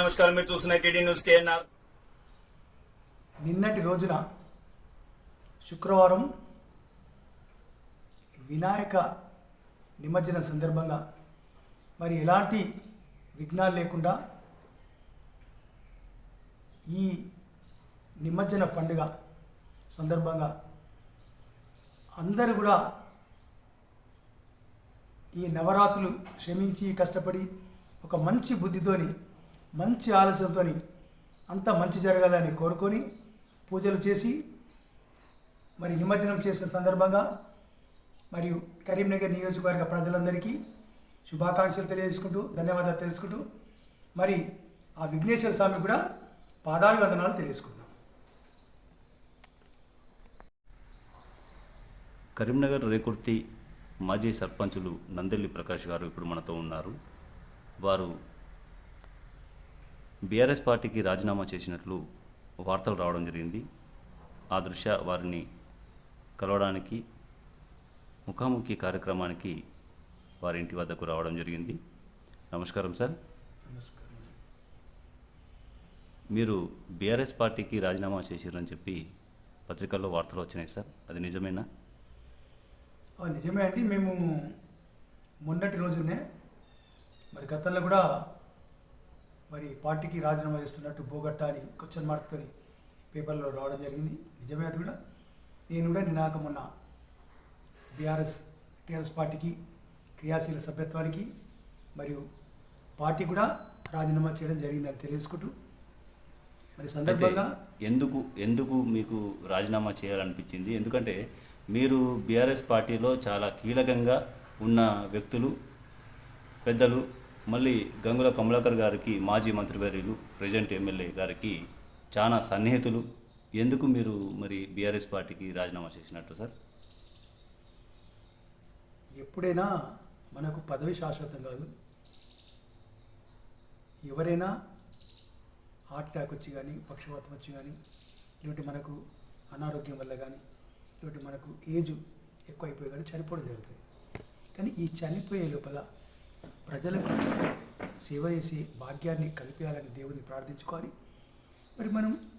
నమస్కారం. మీరు చూస్తున్న టీడీ న్యూస్ కేఎన్ఆర్. నిన్నటి రోజున శుక్రవారం వినాయక నిమజ్జన సందర్భంగా మరి ఎలాంటి విఘ్నాలు లేకుండా ఈ నిమజ్జన పండుగ సందర్భంగా అందరూ కూడా ఈ నవరాత్రులు శ్రమించి కష్టపడి ఒక మంచి బుద్ధితోని మంచి ఆలోచనతోని అంతా మంచి జరగాలని కోరుకొని పూజలు చేసి మరి నిమజ్జనం చేసిన సందర్భంగా మరియు కరీంనగర్ నియోజకవర్గ ప్రజలందరికీ శుభాకాంక్షలు తెలియజేసుకుంటూ ధన్యవాదాలు తెలుసుకుంటూ మరి ఆ విఘ్నేశ్వర స్వామి కూడా పాదాభివందనాలు తెలియజేసుకుంటున్నాం. కరీంనగర్ రేకుర్తి మాజీ సర్పంచులు నందెల్లి ప్రకాష్ గారు ఇప్పుడు మనతో ఉన్నారు. వారు బీఆర్ఎస్ పార్టీకి రాజీనామా చేసినట్లు వార్తలు రావడం జరిగింది. ఆ దృశ్య వారిని కలవడానికి ముఖాముఖి కార్యక్రమానికి వారి ఇంటి వద్దకు రావడం జరిగింది. నమస్కారం సార్. నమస్కారం. మీరు బీఆర్ఎస్ పార్టీకి రాజీనామా చేసిరని చెప్పి పత్రికల్లో వార్తలు వచ్చినాయి సార్. అది నిజమేనా? నిజమే అండి. మేము మొన్నటి రోజునే మరి గతంలో కూడా మరి పార్టీకి రాజీనామా చేస్తున్నట్టు బోగట్టా అని క్వశ్చన్ మార్క్తో పేపర్లో రావడం జరిగింది. నిజమే అది కూడా. నేను కూడా నినాక మొన్న బీఆర్ఎస్ టీఆర్ఎస్ పార్టీకి క్రియాశీల సభ్యత్వానికి మరియు పార్టీ కూడా రాజీనామా చేయడం జరిగిందని తెలియజేసుకుంటూ మరి సందర్భంగా ఎందుకు ఎందుకు మీకు రాజీనామా చేయాలనిపించింది? ఎందుకంటే మీరు బీఆర్ఎస్ పార్టీలో చాలా కీలకంగా ఉన్న వ్యక్తులు పెద్దలు మళ్ళీ గంగుల కమలాకర్ గారికి మాజీ మంత్రివర్యులు ప్రజెంట్ ఎమ్మెల్యే గారికి చాలా సన్నిహితులు. ఎందుకు మీరు మరి బీఆర్ఎస్ పార్టీకి రాజీనామా చేసినట్టు సార్? ఎప్పుడైనా మనకు పదవి శాశ్వతం కాదు. ఎవరైనా హార్ట్ అటాక్ వచ్చి కానీ పక్షవాతం వచ్చి కానీ ఇటువంటి మనకు అనారోగ్యం వల్ల కానీ ఇటువంటి మనకు ఏజ్ ఎక్కువ అయిపోయి కానీ చనిపోవడం జరుగుతుంది. కానీ ఈ చనిపోయే లోపల ప్రజలకు సేవ చేసే భాగ్యాన్ని కల్పించాలని దేవుని ప్రార్థించుకోవాలి. మరి మనం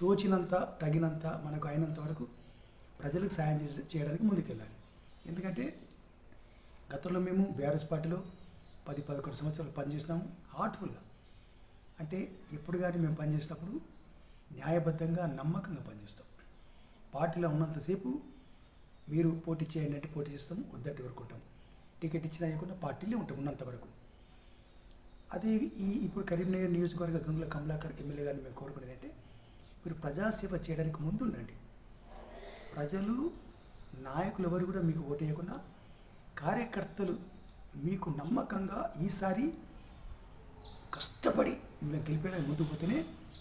తోచినంత తగినంత మనకు అయినంత వరకు ప్రజలకు సాయం చేయడానికి ముందుకెళ్ళాలి. ఎందుకంటే గతంలో మేము బీఆర్ఎస్ పార్టీలో పది పదకొండు సంవత్సరాలు పనిచేసినాము. హార్ట్ఫుల్గా. అంటే ఎప్పుడు కానీ మేము పనిచేసినప్పుడు న్యాయబద్ధంగా నమ్మకంగా పనిచేస్తాం. పార్టీలో ఉన్నంతసేపు మీరు పోటీ చేయండి అంటే పోటీ చేస్తాం వద్దంటే ఊరుకుంటాం టికెట్ ఇచ్చినా ఇవ్వకుండా పార్టీలో ఉంటాయి ఉన్నంత వరకు. అదే ఈ ఇప్పుడు కరీంనగర్ నియోజకవర్గ గంగుల కమలాకర్ ఎమ్మెల్యే గారిని మేము కోరుకునేది అంటే మీరు ప్రజాసేవ చేయడానికి ముందు ఉండండి. ప్రజలు నాయకులు ఎవరు కూడా మీకు ఓటేయకుండా కార్యకర్తలు మీకు నమ్మకంగా ఈసారి కష్టపడి మిమ్మల్ని గెలిపేయడానికి ముందుకు పోతేనే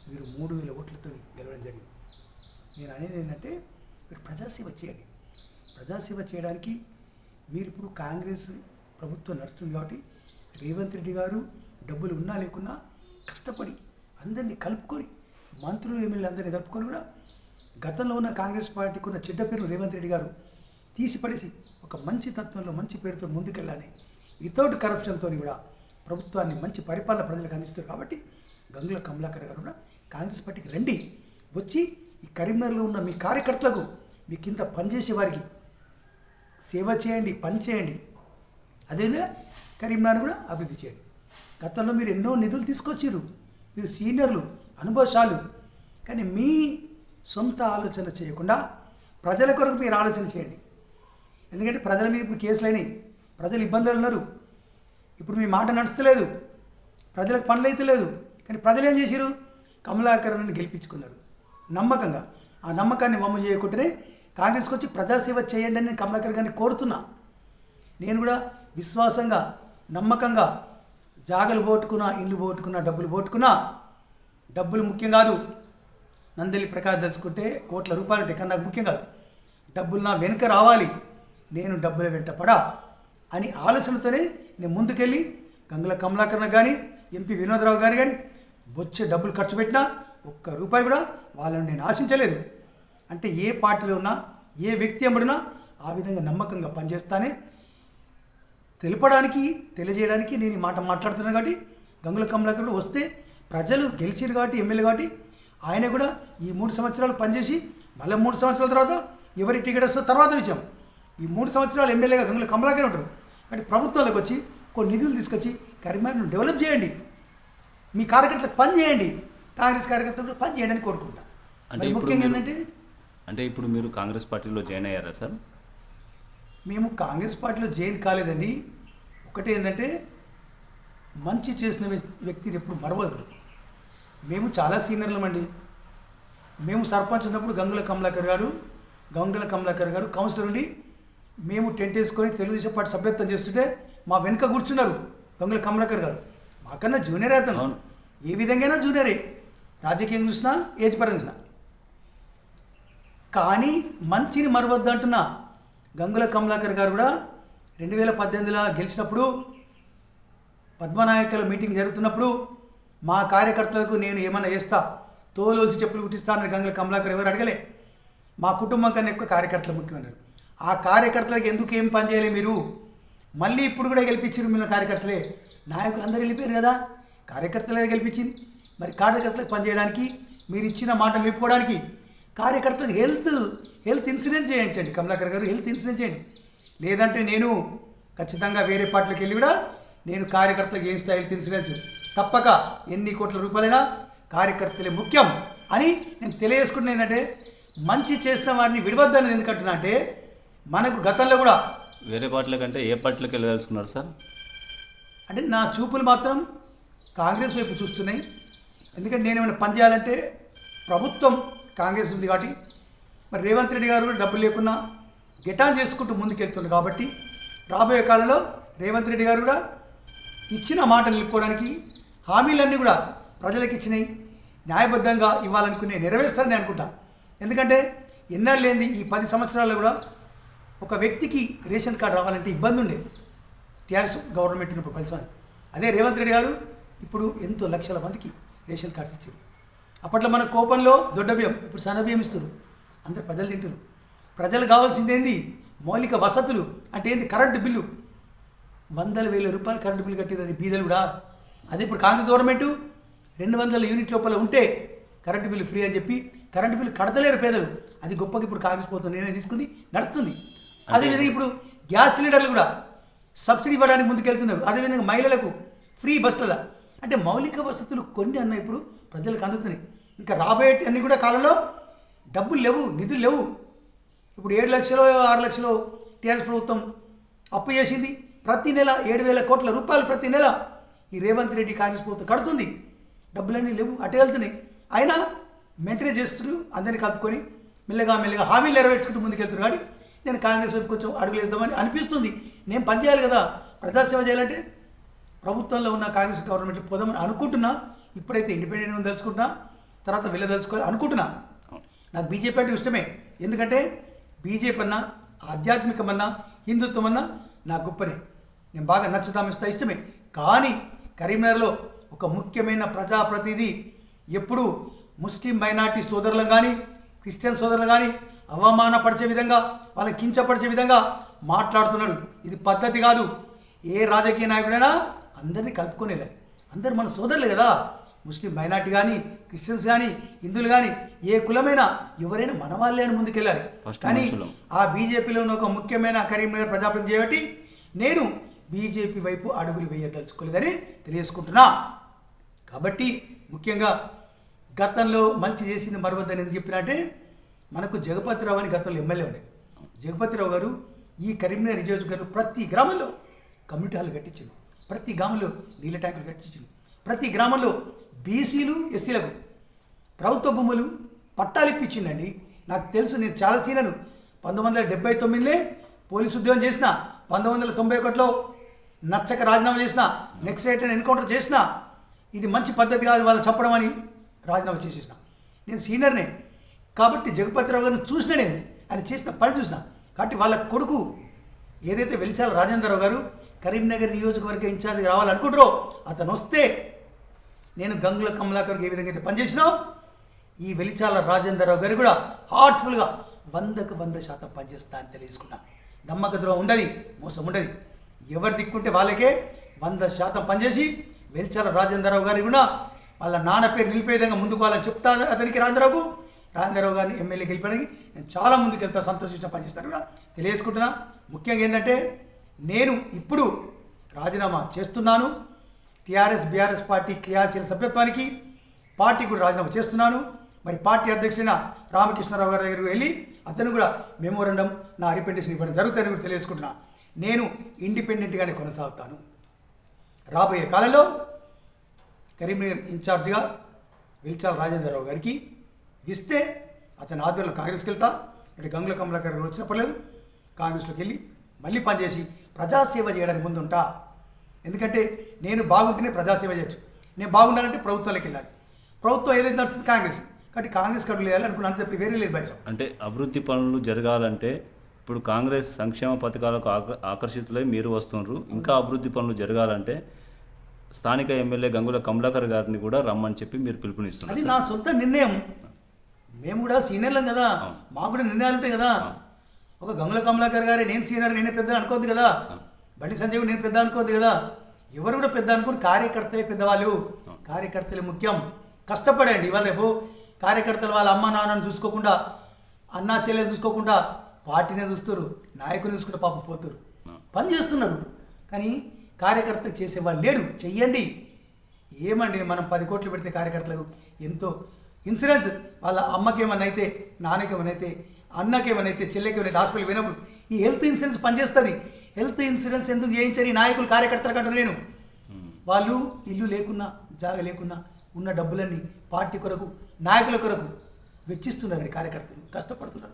మీరు మూడు వేల ఓట్లతో గెలవడం జరిగింది. నేను అనేది ఏంటంటే మీరు ప్రజాసేవ చేయండి. ప్రజాసేవ చేయడానికి మీరు ఇప్పుడు కాంగ్రెస్ ప్రభుత్వం నడుస్తుంది కాబట్టి రేవంత్ రెడ్డి గారు డబ్బులు ఉన్నా లేకున్నా కష్టపడి అందరినీ కలుపుకొని మంత్రులు ఎమ్మెల్యే అందరినీ కలుపుకొని కూడా గతంలో ఉన్న కాంగ్రెస్ పార్టీకి ఉన్న చెడ్డ పేరు రేవంత్ రెడ్డి గారు తీసి పడేసి ఒక మంచి తత్వంలో మంచి పేరుతో ముందుకెళ్ళాలి వితౌట్ కరప్షన్తో కూడా ప్రభుత్వాన్ని మంచి పరిపాలన ప్రజలకు అందిస్తారు కాబట్టి గంగుల కమలాకర్ గారు కూడా కాంగ్రెస్ పార్టీకి రండి వచ్చి ఈ కరీంనగర్లో ఉన్న మీ కార్యకర్తలకు మీ కింద పనిచేసే వారికి సేవ చేయండి పని చేయండి. అదేనా? కరీంనగర్ కూడా అభివృద్ధి చేయండి. గతంలో మీరు ఎన్నో నిధులు తీసుకొచ్చారు మీరు సీనియర్లు అనుభవశాలు. కానీ మీ సొంత ఆలోచన చేయకుండా ప్రజల కొరకు మీరు ఆలోచన చేయండి. ఎందుకంటే ప్రజల మీద ఇప్పుడు కేసులు అయినాయి. ప్రజలు ఇబ్బందులు ఉన్నారు. ఇప్పుడు మీ మాట నడుస్తలేదు. ప్రజలకు పనులు అయితే లేదు. కానీ ప్రజలు ఏం చేశారు కమలాకరణను గెలిపించుకున్నారు. నమ్మకంగా. ఆ నమ్మకాన్ని బొమ్మ చేయకుండానే కాంగ్రెస్కి వచ్చి ప్రజాసేవ చేయండి అని నేను కమలాకర్ గారిని కోరుతున్నా. నేను కూడా విశ్వాసంగా నమ్మకంగా జాగలు పోట్టుకున్నా ఇల్లు పోట్టుకున్నా డబ్బులు పోట్టుకున్నా డబ్బులు ముఖ్యం కాదు. నందలి ప్రకాశ్ తెలుసుకుంటే కోట్ల రూపాయలు ఉంటాయి కానీ నాకు ముఖ్యం కాదు. డబ్బులు నా వెనుక రావాలి. నేను డబ్బుల వెంట పడా అని ఆలోచనతోనే నేను ముందుకెళ్ళి గంగుల కమలాకరణ కానీ ఎంపీ వినోదరావు గారు కానీ బొచ్చే డబ్బులు ఖర్చు పెట్టినా ఒక్క రూపాయి కూడా వాళ్ళని నేను ఆశించలేదు. అంటే ఏ పార్టీలో ఉన్నా ఏ వ్యక్తి ఎంబడినా ఆ విధంగా నమ్మకంగా పనిచేస్తానే. తెలపడానికి తెలియజేయడానికి నేను ఈ మాట మాట్లాడుతున్నాను కాబట్టి గంగుల కమలాకర్ కూడా వస్తే ప్రజలు గెలిచిరు కాబట్టి ఎమ్మెల్యే కాబట్టి ఆయన కూడా ఈ మూడు సంవత్సరాలు పనిచేసి మళ్ళీ మూడు సంవత్సరాల తర్వాత ఎవరి టికెట్ వస్తుందో తర్వాత విషయం. ఈ మూడు సంవత్సరాలు ఎమ్మెల్యేగా గంగుల కమలాకర్ ఉంటారు కాబట్టి ప్రభుత్వాలకు వచ్చి కొన్ని నిధులు తీసుకొచ్చి కరీంనగర్ను డెవలప్ చేయండి. మీ కార్యకర్తలకు పని చేయండి. కాంగ్రెస్ కార్యకర్తలు పని చేయండి అని కోరుకుంటున్నా. అంటే మరి ఇప్పుడు ముఖ్యంగా ఏంటంటే అంటే ఇప్పుడు మీరు కాంగ్రెస్ పార్టీలో జాయిన్ అయ్యారా సార్? మేము కాంగ్రెస్ పార్టీలో జైన్ కాలేదండి. ఒకటి ఏంటంటే మంచి చేసిన వ్య- వ్యక్తిని ఎప్పుడు మరవదు మేము చాలా సీనియర్లమండి మేము సర్పంచ్ ఉన్నప్పుడు గంగుల కమలాకర్ గారు గంగుల కమలాకర్ గారు కౌన్సిలర్ ఉండి మేము టెంట్ వేసుకొని తెలుగుదేశం పార్టీ సభ్యత్వం చేస్తుంటే మా వెనుక కూర్చున్నారు గంగుల కమలాకర్ గారు. మాకన్నా జూనియర్ అవును. ఏ విధంగా జూనియరే. రాజకీయం చూసినా ఏజ్ పరంగా చూసినా. కానీ మంచిని మరవద్దు అంటున్నా. గంగుల కమలాకర్ గారు కూడా రెండు వేల పద్దెనిమిదిలో గెలిచినప్పుడు పద్మనాయకుల మీటింగ్ జరుగుతున్నప్పుడు మా కార్యకర్తలకు నేను ఏమన్నా చేస్తా తోలోల్సి చెప్పులు కుట్టిస్తానని గంగుల కమలాకర్. ఎవరు అడగలే? మా కుటుంబం కన్నా ఎక్కువ కార్యకర్తలు ముఖ్యమన్నారు ఆ కార్యకర్తలకు ఎందుకు ఏం పని చేయలే మీరు? మళ్ళీ ఇప్పుడు కూడా గెలిపించారు మిమ్మల్ని కార్యకర్తలే. నాయకులు అందరూ వెళ్ళిపోయారు కదా. కార్యకర్తలే గెలిపించింది. మరి కార్యకర్తలకు పనిచేయడానికి మీరు ఇచ్చిన మాట నిలుపుకోవడానికి కార్యకర్తలకు హెల్త్ హెల్త్ ఇన్సూరెన్స్ చేయించండి. కమలాకర్ గారు హెల్త్ ఇన్సూరెన్స్ చేయండి. లేదంటే నేను ఖచ్చితంగా వేరే పార్టీలకు వెళ్ళి కూడా నేను కార్యకర్తలకు చేయిస్తా హెల్త్ ఇన్సూరెన్స్ తప్పక ఎన్ని కోట్ల రూపాయలైనా కార్యకర్తలే ముఖ్యం అని నేను తెలియజేసుకుంటున్నా. ఏంటంటే మంచి చేసిన వారిని విడవద్దనేది ఎందుకంటున్నా అంటే మనకు గతంలో కూడా వేరే పార్టీల కంటే ఏ పార్టీలకు వెళ్ళదలుచుకున్నారు సార్? అంటే నా చూపులు మాత్రం కాంగ్రెస్ వైపు చూస్తున్నాయి. ఎందుకంటే నేను ఏమైనా పని చేయాలంటే ప్రభుత్వం కాంగ్రెస్ ఉంది కాబట్టి. మరి రేవంత్ రెడ్డి గారు కూడా డబ్బులు లేకున్నా గిటాన్ చేసుకుంటూ ముందుకెళ్తుంది కాబట్టి రాబోయే కాలంలో రేవంత్ రెడ్డి గారు కూడా ఇచ్చిన మాట నిలుపుకోవడానికి హామీలన్నీ కూడా ప్రజలకు ఇచ్చినాయి న్యాయబద్ధంగా ఇవ్వాలనుకునే నెరవేరుస్తారని అనుకుంటా. ఎందుకంటే ఎన్నడూ లేని ఈ పది సంవత్సరాల్లో కూడా ఒక వ్యక్తికి రేషన్ కార్డు రావాలంటే ఇబ్బంది ఉండే. టీఆర్ఎస్ గవర్నమెంట్ ఉన్నప్పుడు పది సంవత్సరాలు. అదే రేవంత్ రెడ్డి గారు ఇప్పుడు ఎంతో లక్షల మందికి రేషన్ కార్డ్స్ ఇచ్చారు. అప్పట్లో మన కోపంలో దొడ్డ బియ్యం ఇప్పుడు సన్న బియ్యం ఇస్తారు అందరు ప్రజలు తింటారు ప్రజలు కావాల్సింది ఏంది? మౌలిక వసతులు. అంటే ఏంది? కరెంటు బిల్లు వందల వేల రూపాయలు కరెంటు బిల్లు కట్టిరని బీదలు కూడా. అదే ఇప్పుడు కాంగ్రెస్ గవర్నమెంట్ రెండు వందల యూనిట్ లోపల ఉంటే కరెంటు బిల్లు ఫ్రీ అని చెప్పి కరెంటు బిల్లు కడతలేరు పేదలు. అది గొప్పగా ఇప్పుడు కాంగ్రెస్ ప్రభుత్వం నిర్ణయం తీసుకుంది నడుస్తుంది. అదేవిధంగా ఇప్పుడు గ్యాస్ సిలిండర్లు కూడా సబ్సిడీ ఇవ్వడానికి ముందుకెళ్తున్నారు. అదేవిధంగా మహిళలకు ఫ్రీ బస్సుల అంటే మౌలిక వసతులు కొన్ని అన్న ఇప్పుడు ప్రజలకు అందుతున్నాయి. ఇంకా రాబోయే అన్ని కూడా కాలంలో డబ్బులు లేవు నిధులు లేవు. ఇప్పుడు ఏడు లక్షలు ఆరు లక్షలు టీఆర్ఎస్ ప్రభుత్వం అప్పు చేసింది. ప్రతి నెల ఏడు వేల కోట్ల రూపాయలు ప్రతి నెల ఈ రేవంత్ రెడ్డి కాంగ్రెస్ ప్రభుత్వం కడుతుంది. డబ్బులన్నీ లేవు అటే వెళ్తున్నాయి. అయినా మెయింటైన్ చేస్తున్నారు అందరినీ కలుపుకొని మెల్లగా మెల్లగా హామీలు నెరవేర్చుకుంటూ ముందుకెళ్తున్నారు. కానీ నేను కాంగ్రెస్ వైపు కొంచెం అడుగులేద్దామని అనిపిస్తుంది. నేను పనిచేయాలి కదా. ప్రజాసేవ చేయాలంటే ప్రభుత్వంలో ఉన్న కాంగ్రెస్ గవర్నమెంట్ పోదామని అనుకుంటున్నా ఇప్పుడైతే ఇండిపెండెంట్ అని తెలుసుకుంటున్నా తర్వాత వెళ్ళదలుచుకోవాలి అనుకుంటున్నా. నాకు బీజేపీ అంటే ఇష్టమే. ఎందుకంటే బీజేపీ అన్నా ఆధ్యాత్మికమన్నా హిందుత్వం అన్నా నా గొప్పనే. నేను బాగా నచ్చుతామిస్తా ఇష్టమే. కానీ కరీంనగర్లో ఒక ముఖ్యమైన ప్రజాప్రతినిధి ఎప్పుడు ముస్లిం మైనార్టీ సోదరులను కానీ క్రిస్టియన్ సోదరులు కానీ అవమానపరిచే విధంగా వాళ్ళని కించపరిచే విధంగా మాట్లాడుతున్నాడు. ఇది పద్ధతి కాదు. ఏ రాజకీయ నాయకుడైనా అందరినీ కలుపుకొని వెళ్ళాలి అందరు మన సోదరులే కదా. ముస్లిం మైనార్టీ కానీ క్రిస్టియన్స్ కానీ హిందువులు కానీ ఏ కులమైనా ఎవరైనా మన వాళ్ళే అని ముందుకెళ్ళాలి. కానీ. ఆ బీజేపీలో ఉన్న ఒక ముఖ్యమైన కరీంనగర్ ప్రజాప్రతినిధి చేయబట్టి నేను బీజేపీ వైపు అడుగులు వేయదలుచుకోలేదని తెలియజేసుకుంటున్నా. కాబట్టి ముఖ్యంగా గతంలో మంచి చేసింది మరవద్దని ఎందుకు చెప్పినా అంటే మనకు జగపతిరావు అని గతంలో ఎమ్మెల్యే ఉండే. జగపతిరావు గారు ఈ కరీంనగర్ నియోజకవర్గం ప్రతి గ్రామంలో కమ్యూనిటీ హాల్ కట్టించిండు. ప్రతి గ్రామంలో నీళ్ళ ట్యాంకులు కట్టించిండు ప్రతి గ్రామంలో బీసీలు ఎస్సీలకు ప్రభుత్వ భూములు పట్టాలు ఇప్పించిండండి నాకు తెలుసు నేను చాలా సీనను పంతొమ్మిది వందల డెబ్బై తొమ్మిదిలే పోలీసు ఉద్యోగం చేసిన పంతొమ్మిది వందల తొంభై ఒకటిలో నచ్చక రాజీనామా చేసిన నెక్స్ట్ డేట్ ఎన్కౌంటర్ చేసిన ఇది మంచి పద్ధతి కాదు వాళ్ళు చెప్పడం అని రాజీనామా చేసేసిన. నేను సీనియర్నే. కాబట్టి జగపతిరావు గారిని చూసిన నేను ఆయన చేసిన పని చూసిన. కాబట్టి వాళ్ళ కొడుకు ఏదైతే వెలిచాల రాజేంద్రరావు గారు కరీంనగర్ నియోజకవర్గ ఇన్ఛార్జ్ రావాలనుకుంటారో అతను వస్తే నేను గంగుల కమలాకర్కి ఏ విధంగా అయితే పనిచేసినా ఈ వెలిచాల రాజేంద్రరావు గారు కూడా హార్ట్ఫుల్గా వందకు వంద శాతం పనిచేస్తా అని తెలియజేసుకున్నా. నమ్మక ద్రోహం ఉండదు మోసం ఉండదు. ఎవరు దిక్కుంటే వాళ్ళకే వంద శాతం పనిచేసి వెలిచాల రాజేంద్రరావు గారి కూడా వాళ్ళ నాన్న పేరు నిలిపే విధంగా ముందుకు వాళ్ళని చెప్తా అతనికి రాజేంద్రరావుకు రాజేంద్రరావు గారిని ఎమ్మెల్యే గెలిపడానికి నేను చాలా ముందుకు వెళ్తా సంతోషించిన పనిచేస్తాను కూడా తెలియజేసుకుంటున్నా. ముఖ్యంగా ఏంటంటే నేను ఇప్పుడు రాజీనామా చేస్తున్నాను. టీఆర్ఎస్ బీఆర్ఎస్ పార్టీ క్రియాశీల సభ్యత్వానికి పార్టీ కూడా రాజీనామా చేస్తున్నాను. మరి పార్టీ అధ్యక్షుడైన రామకృష్ణారావు గారి దగ్గరకు వెళ్ళి అతను కూడా మెమోరండం నా రిప్రజెంటేషన్ ఇవ్వడం జరుగుతుందని కూడా తెలియజేసుకుంటున్నా. నేను ఇండిపెండెంట్గానే కొనసాగుతాను. రాబోయే కాలంలో కరీంనగర్ ఇన్ఛార్జిగా వెల్చాల రాజేంద్రరావు గారికి ఇస్తే అతని ఆధ్వర్యంలో కాంగ్రెస్కి వెళ్తా అంటే గంగుల కమలాకర్ గారు వచ్చినప్పుడు కాంగ్రెస్లోకి వెళ్ళి మళ్ళీ పనిచేసి ప్రజాసేవ చేయడానికి ముందుంటా. ఎందుకంటే నేను బాగుంటేనే ప్రజాసేవ చేయొచ్చు. నేను బాగుండాలంటే ప్రభుత్వాలకు వెళ్ళాలి. ప్రభుత్వం ఏదైతే నడుస్తుంది కాంగ్రెస్. కాబట్టి కాంగ్రెస్ కడుగు వేయాలి అనుకున్నా అంత తప్పి వేరే లేదు బయట అంటే అభివృద్ధి పనులు జరగాలంటే ఇప్పుడు కాంగ్రెస్ సంక్షేమ పథకాలకు ఆక- ఆకర్షితులై మీరు వస్తున్నారు ఇంకా అభివృద్ధి పనులు జరగాలంటే స్థానిక ఎమ్మెల్యే గంగుల కమలాకర్ గారిని కూడా రమ్మని చెప్పి మీరు పిలుపునిస్తున్నారు అది నా సొంత నిర్ణయం. మేము కూడా సీనియర్లం కదా. మాకు కూడా నిర్ణయాలు ఉంటాయి కదా ఒక గంగుల కమలాకర్ గారే నేను సీనియర్ నేనే పెద్ద అనుకోవద్దు కదా. బండి సంజయ్ కూడా నేను పెద్ద అనుకోవద్దు కదా. ఎవరు కూడా పెద్ద అనుకోని కార్యకర్తలే పెద్దవాళ్ళు. కార్యకర్తలే ముఖ్యం. కష్టపడండి ఇవాళ రేపు. కార్యకర్తలు వాళ్ళ అమ్మ నాన్నని చూసుకోకుండా అన్నా చెల్లెలు చూసుకోకుండా పార్టీనే చూస్తారు నాయకుని చూసుకుంటే పాపం పోతారు పని చేస్తున్నారు. కానీ కార్యకర్త చేసేవాళ్ళు లేడు చెయ్యండి. ఏమండి మనం పది కోట్లు పెడితే కార్యకర్తలకు ఎంతో ఇన్సూరెన్స్ వాళ్ళ అమ్మకేమన్నా అయితే నాన్నకేమన్నా అయితే అన్నకేమన్నా అయితే ఏమైనా హాస్పిటల్ పోయినప్పుడు ఈ హెల్త్ ఇన్సూరెన్స్ పనిచేస్తుంది. హెల్త్ ఇన్సూరెన్స్ ఎందుకు చేయించని నాయకులు కార్యకర్తలు కంటే నేను. వాళ్ళు ఇల్లు లేకున్నా జాగ లేకున్నా ఉన్న డబ్బులన్నీ పార్టీ కొరకు నాయకుల కొరకు వెచ్చిస్తున్నారు కార్యకర్తలు. కష్టపడుతున్నారు.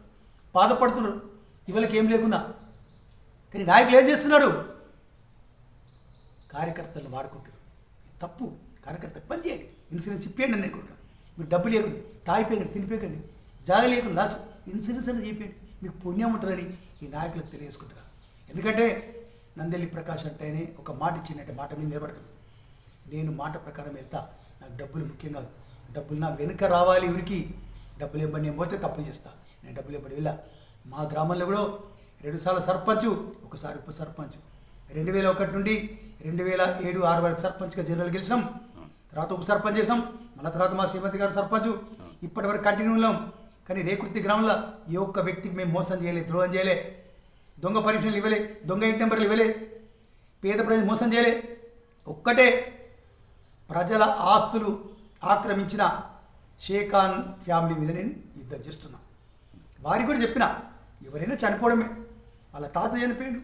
బాధపడుతున్నారు. ఇవాళకి ఏం లేకున్నా. కానీ నాయకులు ఏం చేస్తున్నారు? కార్యకర్తలను వాడుకుంటారు తప్పు కార్యకర్త పని చేయండి. ఇన్సూరెన్స్ ఇప్పేయండి అని అనుకుంటారు మీరు డబ్బు లేకుండా తాగిపోయండి తినిపోయకండి జాగ లేకుండా లాస్ట్ ఇన్సూరెన్స్ అనేది చెప్పేయండి మీకు పుణ్యం ఉంటుందని ఈ నాయకులకు తెలియజేసుకుంటున్నారు ఎందుకంటే నందెల్లి ప్రకాష్ అంటేనే ఒక మాట ఇచ్చిందంటే మాట మీద నిలబడతాడు. నేను మాట ప్రకారం వెళ్తా నాకు డబ్బులు ముఖ్యం కాదు. డబ్బులు నా వెనుక రావాలి ఎవరికి? డబ్బులు ఇవ్వండి నేను పోతే తప్పులు చేస్తా. నేను డబ్బులు ఇవ్వండి వెళ్ళా. మా గ్రామంలో కూడా రెండుసార్లు సర్పంచ్ ఒకసారి ఉప సర్పంచ్. రెండు వేల ఒకటి నుండి రెండు వేల ఏడు ఆరు వరకు సర్పంచ్గా జనరల్ గెలిచినాం. తర్వాత ఉప సర్పంచ్ చేసినాం. మళ్ళీ తర్వాత మా శ్రీమతి గారు సర్పంచ్. ఇప్పటి వరకు కంటిన్యూ ఉన్నాం. కానీ రేకుర్తి గ్రామంలో ఏ ఒక్క వ్యక్తికి మేము మోసం చేయలే ద్రోహం చేయలే. దొంగ పరీక్షలు ఇవ్వలే దొంగ ఇంటి నెంబర్లు ఇవ్వలే పేద ప్రజలు మోసం చేయలే. ఒక్కటే ప్రజల ఆస్తులు ఆక్రమించిన షేఖాన్ ఫ్యామిలీ మీద నేను యుద్ధం చేస్తున్నా. వారికి కూడా చెప్పిన ఎవరైనా చనిపోవడమే. వాళ్ళ తాత చనిపోయాడు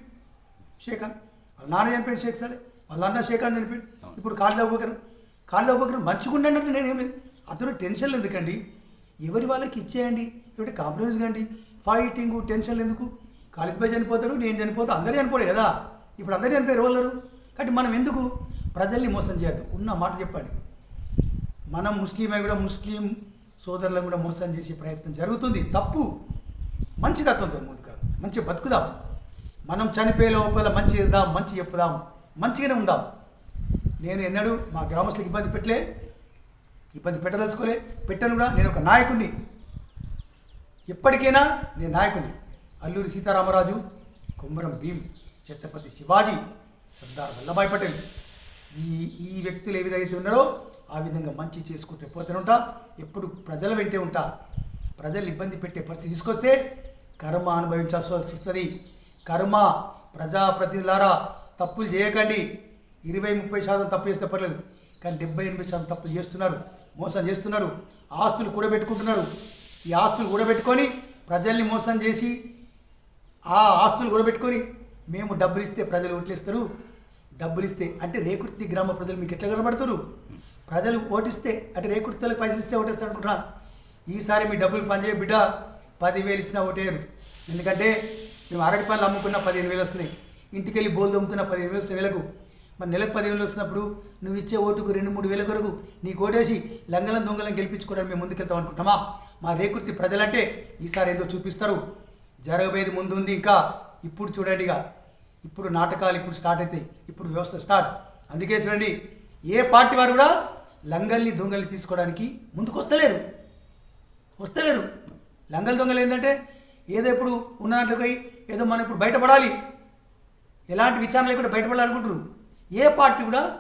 షేఖాన్ వాళ్ళ నాన్న చనిపోయాడు షేక్ సాలే వాళ్ళ అన్న షేఖాన్ చనిపోయాడు. ఇప్పుడు ఖాళీ అవ్వకరు ఖాళీ అవ్వకరు మంచిగా ఉండండి అంటే నేనేం లేదు. అతను టెన్షన్లు ఎందుకండి? ఎవరి వాళ్ళకి ఇచ్చేయండి? ఇవి కాంప్రమైజ్ కండి? ఫైటింగ్ టెన్షన్లు ఎందుకు? కాళిద్బాయ్ చనిపోతాడు నేను చనిపోతా అందరూ చనిపోలే కదా? ఇప్పుడు అందరూ చనిపోయారు వాళ్ళరు కాబట్టి మనం ఎందుకు ప్రజల్ని మోసం చేయొద్దు? ఉన్న మాట చెప్పండి. మనం ముస్లిం అయి కూడా ముస్లిం సోదరులను కూడా మోసం చేసే ప్రయత్నం జరుగుతుంది. తప్పు. మంచి తత్వంతో ముందు కాదు మంచి బతుకుదాం. మనం చనిపోయే లోపల మంచి చేద్దాం మంచి చెప్పుదాం మంచిగానే ఉందాం. నేను ఎన్నడూ మా గ్రామస్తులకు ఇబ్బంది పెట్టలే. ఇబ్బంది పెట్టదలుచుకోలే పెట్టను కూడా. నేను ఒక నాయకుడిని ఎప్పటికైనా నేను నాయకుడిని అల్లూరి సీతారామరాజు కుమ్మరం భీమ్ ఛత్రపతి శివాజీ సర్దార్ వల్లభాయ్ పటేల్. ఈ ఈ వ్యక్తులు ఏ విధంగా ఉన్నారో ఆ విధంగా మంచి చేసుకుంటే పోతూనే ఉంటా ఎప్పుడు ప్రజల వెంటే ఉంటా. ప్రజలు ఇబ్బంది పెట్టే పరిస్థితి తీసుకొస్తే కర్మ అనుభవించాల్సి వస్తుంది. కర్మ ప్రజాప్రతినిధులారా తప్పులు చేయకండి. ఇరవై ముప్పై శాతం తప్పు చేస్తే పర్లేదు. కానీ డెబ్బై ఎనభై శాతం తప్పులు చేస్తున్నారు మోసం చేస్తున్నారు ఆస్తులు కూడబెట్టుకుంటున్నారు. ఈ ఆస్తులు కూడబెట్టుకొని ప్రజల్ని మోసం చేసి ఆ ఆస్తులు కూడబెట్టుకొని మేము డబ్బులు ఇస్తే ప్రజలు ఓట్లేస్తారు. డబ్బులు ఇస్తే అంటే రేకుర్తి గ్రామ ప్రజలు మీకు ఎట్లా కనబడతారు? ప్రజలు ఓటిస్తే అంటే రేకుర్తిలకు పైసలు ఇస్తే ఓటేస్తారు అనుకుంటున్నా. ఈసారి మీ డబ్బులు పనిచేయ బిడ్డ పదివేలు ఇచ్చినా ఓటేయరు. ఎందుకంటే మేము అరటి పనులు అమ్ముకున్న పదిహేను వేలు వస్తున్నాయి. ఇంటికి వెళ్ళి బోల్దు అమ్ముకున్న పదిహేను వేలు వస్తాయి నెలకు మరి నెలకు పదిహేను వచ్చినప్పుడు వస్తున్నప్పుడు నువ్వు ఇచ్చే ఓటుకు రెండు మూడు వేల కొరకు నీ ఓటేసి లంగలం దొంగలం గెలిపించుకోవడానికి మేము ముందుకెళ్తాం అనుకుంటామా మా రేకుర్తి ప్రజలంటే ఈసారి ఏదో చూపిస్తారు. జరగబోయేది ముందు ఉంది ఇంకా. ఇప్పుడు చూడండి ఇక. ఇప్పుడు నాటకాలు ఇప్పుడు స్టార్ట్ అవుతాయి ఇప్పుడు వ్యవస్థ స్టార్ట్. అందుకే చూడండి ఏ పార్టీ వారు కూడా లంగల్ని దొంగల్ని తీసుకోవడానికి ముందుకు వస్తలేరు. వస్తలేరు. లంగల్ దొంగలు ఏంటంటే ఏదో ఇప్పుడు ఉన్న దాంట్లో ఏదో మనం ఇప్పుడు బయటపడాలి. ఎలాంటి విచారణ లేకుండా బయటపడాలనుకుంటారు ఏ పార్టీ కూడా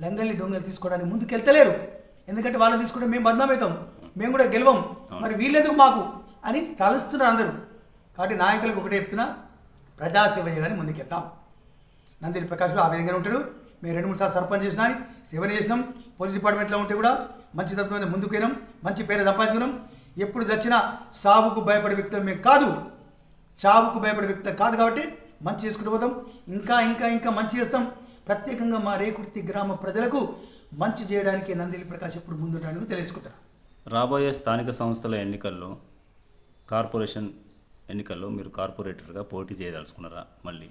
లంగల్ని దొంగలు తీసుకోవడానికి ముందుకెళ్తలేరు. ఎందుకంటే వాళ్ళని తీసుకుంటే మేము బద్నామవుతాం మేము కూడా గెలవం. మరి వీళ్ళెందుకు మాకు? అని తలుస్తున్నారు అందరూ. కాబట్టి నాయకులకు ఒకటే చెప్తున్నా ప్రజాసేవ చేయడానికి ముందుకెళ్తాం. నందిని ప్రకాష్ ఆ విధంగానే ఉంటాడు. మేము రెండు మూడు సార్లు సర్పంచ్ చేసినా సేవన చేసినాం. పోలీస్ డిపార్ట్మెంట్లో ఉంటే కూడా మంచి తత్వంతో ముందుకు పోయినాం మంచి పేరు సంపాదించుకున్నాం. ఎప్పుడు చచ్చినా సావుకు భయపడే వ్యక్తులు మేము కాదు. చావుకు భయపడే వ్యక్తులు కాదు కాబట్టి మంచి చేసుకుంటూ పోతాం. ఇంకా ఇంకా ఇంకా మంచి చేస్తాం. ప్రత్యేకంగా మా రేకుర్తి గ్రామ ప్రజలకు మంచి చేయడానికి నందిని ప్రకాష్ ఎప్పుడు ముందుంటానికి తెలుసుకుంటాను రాబోయే స్థానిక సంస్థల ఎన్నికల్లో కార్పొరేషన్ ఎన్నికల్లో మీరు కార్పొరేటర్గా పోటీ చేయదలుచుకున్నారా మళ్ళీ?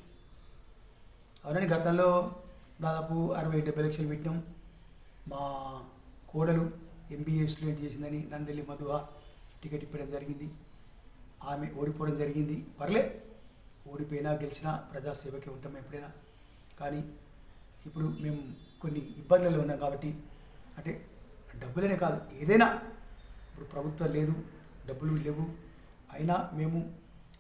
అవునండి గతంలో దాదాపు అరవై డెబ్బై లక్షలు పెట్టినాం. మా కోడలు ఎంబీఏ స్టూడెంట్ చేసిందని నందెల్లి మధువ టికెట్ ఇప్పడం జరిగింది. ఆమె ఓడిపోవడం జరిగింది. పర్లే ఓడిపోయినా గెలిచినా ప్రజాసేవకే ఉంటాం ఎప్పుడైనా. కానీ ఇప్పుడు మేము కొన్ని ఇబ్బందుల్లో ఉన్నాం కాబట్టి అంటే డబ్బులనే కాదు ఏదైనా ఇప్పుడు ప్రభుత్వం లేదు డబ్బులు లేవు అయినా మేము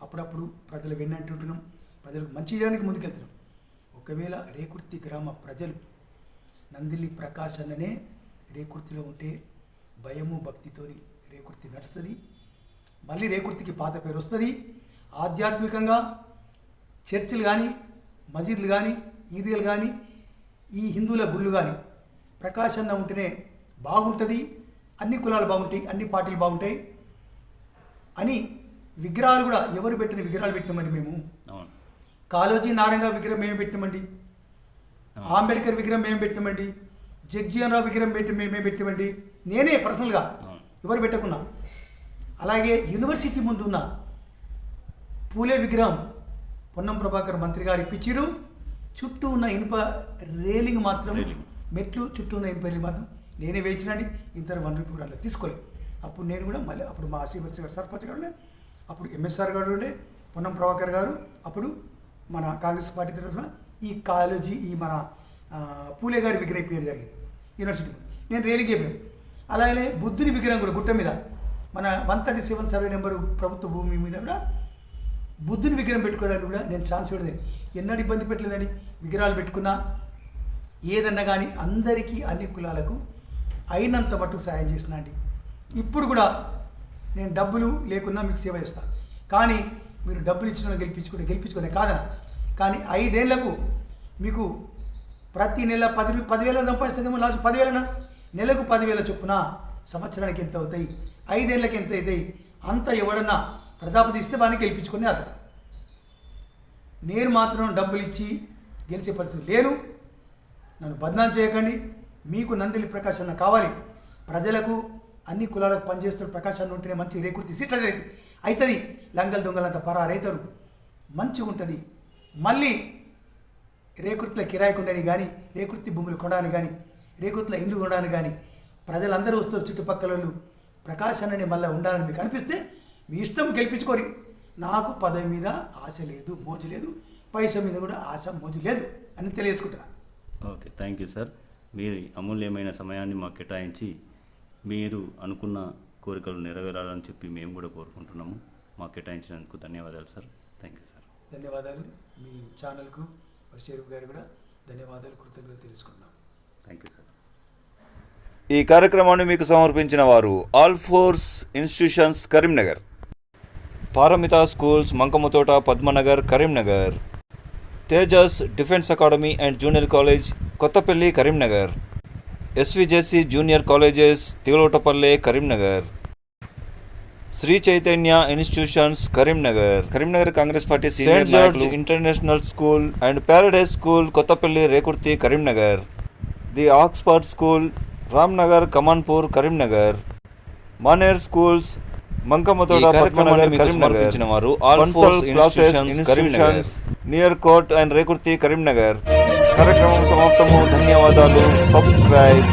అప్పుడప్పుడు ప్రజలు విన్నట్టుంటున్నాం ప్రజలకు మంచి చేయడానికి ముందుకెళ్తున్నాం. ఒకవేళ రేకుర్తి గ్రామ ప్రజలు నందిల్లి ప్రకాష్ అన్ననే రేకుర్తిలో ఉంటే భయము భక్తితోని రేకుర్తి నడుస్తుంది మళ్ళీ రేకుర్తికి పాత పేరు వస్తుంది. ఆధ్యాత్మికంగా చర్చిలు కానీ మసీదులు కానీ ఈదీలు కానీ ఈ హిందువుల గుళ్ళు కానీ అన్న ఉంటేనే బాగుంటుంది అన్ని కులాలు బాగుంటాయి అన్ని పార్టీలు బాగుంటాయి అని విగ్రహాలు కూడా ఎవరు పెట్టిన విగ్రహాలు పెట్టినామండి మేము? కాళోజీ నారాయణ విగ్రహం మేము పెట్టినామండి. అంబేద్కర్ విగ్రహం మేము పెట్టినామండి. జగ్జీవన్ రావు విగ్రహం పెట్టి మేమే పెట్టినామండి. నేనే పర్సనల్గా ఎవరు పెట్టకున్నా. అలాగే యూనివర్సిటీ ముందు ఉన్న పూలే విగ్రహం పొన్నం ప్రభాకర్ మంత్రి గారు ఇప్పించారు చుట్టూ ఉన్న ఇనుప రేలింగ్ మాత్రం. మెట్లు చుట్టూ ఉన్న ఇనుప రేలింగ్ మాత్రం నేనే వేయించినండి ఇంత వన్ రూపీ కూడా అలా తీసుకోలేదు అప్పుడు నేను కూడా మళ్ళీ అప్పుడు మా శ్రీవత్స గారు సర్పంచ్ గారు ఉండే అప్పుడు ఎంఎస్ఆర్ గారు ఉండే పొన్నం ప్రభాకర్ గారు అప్పుడు మన కాంగ్రెస్ పార్టీ తరఫున ఈ కాలేజీ ఈ మన పూలే గారి విగ్రహం ఇప్పించడం జరిగింది యూనివర్సిటీ. నేను రేలింగ్ అయిపోయాను అలాగే బుద్ధుని విగ్రహం కూడా గుట్ట మీద మన one thirty seven survey number ప్రభుత్వ భూమి మీద కూడా బుద్ధుని విగ్రహం పెట్టుకోవడానికి కూడా నేను ఛాన్స్ ఇవ్వలేదు. ఎన్నడూ ఇబ్బంది పెట్టలేదని విగ్రహాలు పెట్టుకున్నా ఏదన్నా కానీ అందరికీ అన్ని కులాలకు అయినంత మట్టుకు సాయం చేసిన అండి. ఇప్పుడు కూడా నేను డబ్బులు లేకున్నా మీకు సేవ చేస్తాను కానీ మీరు డబ్బులు ఇచ్చిన గెలిపించుకుంటే గెలిపించుకునే కాదనా? కానీ ఐదేళ్ళకు మీకు ప్రతి నెల పది పదివేల సంపాదిస్తుందేమో లాస్ట్ పదివేలనా? నెలకు పదివేల చొప్పున సంవత్సరానికి ఎంత అవుతాయి? ఐదేళ్ళకి ఎంత అవుతాయి? అంత ఎవడన్నా ప్రజాపతి ఇస్తే వాడిని గెలిపించుకునే అతను. నేను మాత్రం డబ్బులు ఇచ్చి గెలిచే పరిస్థితి లేను నన్ను బద్నాం చేయకండి. మీకు నందిలి ప్రకాశన అన్న కావాలి. ప్రజలకు అన్ని కులాలకు పనిచేస్తున్న ప్రకాష్ అన్న ఉంటేనే మంచి రేకుర్తి సీట్ అనేది అవుతుంది లంగల్ దొంగలంత పరారైతారు. మంచిగా ఉంటుంది. మళ్ళీ రేకుర్తిలో కిరాయి కొండని కానీ రేకుర్తి భూములు కొనడానికి కానీ రేకుర్తిలో ఇల్లు కొనడానికి కానీ ప్రజలందరూ వస్తారు చుట్టుపక్కల వాళ్ళు ప్రకాష్ అన్నని మళ్ళీ ఉండాలని మీకు అనిపిస్తే మీ ఇష్టం గెలిపించుకోరి. నాకు పదవి మీద ఆశ లేదు మోజు లేదు. పైసా మీద కూడా ఆశ మోజు లేదు అని తెలియజేసుకుంటున్నాను ఓకే థ్యాంక్ యూ సార్. మీరు అమూల్యమైన సమయాన్ని మాకు కేటాయించి మీరు అనుకున్న కోరికలు నెరవేరాలని చెప్పి మేము కూడా కోరుకుంటున్నాము. మాకు కేటాయించినందుకు ధన్యవాదాలు సార్. Thank you sir. ధన్యవాదాలు. మీ ఛానల్కు మరి షరీఫ్ గారు కూడా ధన్యవాదాలు కృతజ్ఞత తెలుసుకున్నాం థ్యాంక్ యూ సార్. ఈ కార్యక్రమాన్ని మీకు సమర్పించిన వారు Alphores institutions Karimnagar. Paramita schools Mankammathota Padmanagar Karimnagar Tejas defence academy and junior college Kothapalli Karimnagar SVJC junior colleges Tigalotapalle Karimnagar Sri Chaitanya institutions Karimnagar Karimnagar Congress party Saint George international school and Paradise school Kothapalli Rekurthi Karimnagar the Oxford school Ramnagar Kamanpur Karimnagar Maner schools Mankammathota Padmanagar Karimnagar వారు Alphores classes institutions near court and Rekurthi Karimnagar కార్యక్రమం సమాప్తము. ధన్యవాదాలు. Subscribe